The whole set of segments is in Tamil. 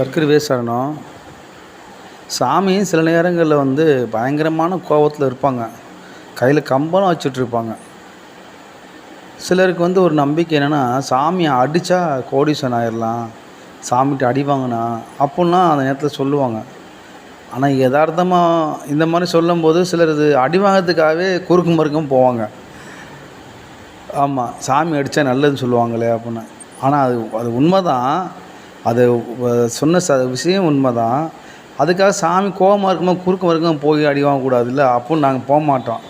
சர்க்கரை சரணம் சாமி சில நேரங்களில் வந்து பயங்கரமான கோபத்தில் இருப்பாங்க. கையில் கம்பளம் வச்சுட்ருப்பாங்க சிலருக்கு வந்து ஒரு நம்பிக்கை என்னென்னா சாமியை அடித்தா கோடீஸ்வரன் ஆயிடலாம் சாமிகிட்ட அடி வாங்கினா அப்புடிலாம் அந்த நேரத்தில் சொல்லுவாங்க. ஆனால் யதார்த்தமாக இந்த மாதிரி சொல்லும்போது சிலர் இது அடி வாங்கிறதுக்காகவே குறுக்கு மறுக்கும் போவாங்க. ஆமாம் சாமி அடித்தா நல்லதுன்னு சொல்லுவாங்களே அப்படின்னு. ஆனால் அது அது உண்மை தான் அது சொன்ன ச விஷயம் உண்மை தான் அதுக்காக சாமி கோபமாக இருக்கும்போது குறுக்க வரைக்கும் போய் அடி வாங்கக்கூடாதுல்ல அப்போ நாங்கள் போக மாட்டோம்.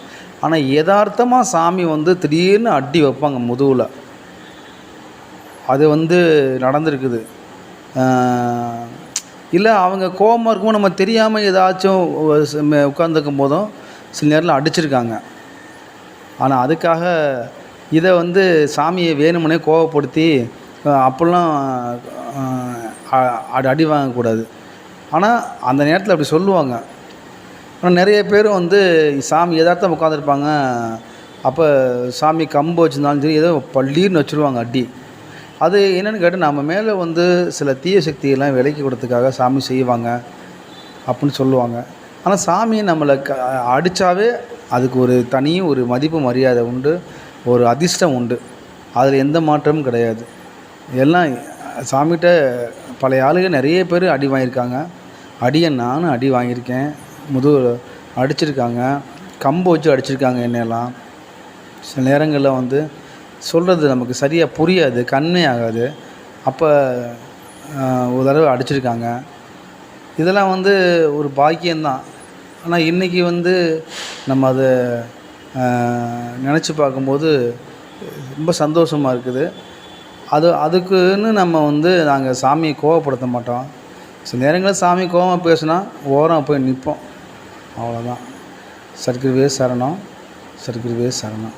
ஆனால் யதார்த்தமாக சாமி வந்து திடீர்னு அடி வைப்பாங்க முதுகில். அது வந்து நடந்திருக்குது. இல்லை அவங்க கோபமாக இருக்கும்போது நம்ம தெரியாமல் ஏதாச்சும் உட்காந்துருக்கும் போதும் சில நேரத்தில் அடிச்சிருக்காங்க. ஆனால் அதுக்காக இதை வந்து சாமியை வேணுமனே கோவப்படுத்தி அப்போல்லாம் அப்படிலாம் அடி அடி வாங்கக்கூடாது. ஆனால் அந்த நேரத்தில் அப்படி சொல்லுவாங்க. ஆனால் நிறைய பேர் வந்து சாமி எதார்த்தம் உட்காந்துருப்பாங்க அப்போ சாமி கம்பு வச்சுருந்தாலும் சரி ஏதோ பள்ளீர்னு வச்சுருவாங்க அடி. அது என்னென்னு கேட்டால் நம்ம மேலே வந்து சில தீய சக்தியெல்லாம் விலக்கி கொடுத்துக்காக சாமி செய்வாங்க அப்படின்னு சொல்லுவாங்க. ஆனால் சாமி நம்மளை க அடித்தாவே அதுக்கு ஒரு தனி ஒரு மதிப்பு மரியாதை உண்டு. ஒரு அதிர்ஷ்டம் உண்டு. அதில் எந்த மாற்றமும் கிடையாது. எல்லாம் சாமிகிட்ட பழைய ஆளுங்க நிறைய பேர் அடி வாங்கியிருக்காங்க. அடியை நானும் அடி வாங்கியிருக்கேன். முது அடிச்சிருக்காங்க. கம்பு வச்சு அடிச்சிருக்காங்க என்னையெல்லாம். சில நேரங்களில் வந்து சொல்கிறது நமக்கு சரியாக புரியாது கண்ணே ஆகாது. அப்போ ஒரு தடவை அடிச்சிருக்காங்க. இதெல்லாம் வந்து ஒரு பாக்கியம்தான். ஆனால் இன்றைக்கி வந்து நம்ம அதை நினச்சி பார்க்கும்போது ரொம்ப சந்தோஷமாக இருக்குது. அது அதுக்குன்னு நம்ம வந்து நாங்கள் சாமியை கோவப்படுத்த மாட்டோம். சில நேரங்களில் சாமி கோவமாக பேசுனா ஓரம் போய் நிற்போம் அவ்வளோதான் சர்க்குருவே சரணம். சர்க்குருவே சரணம்.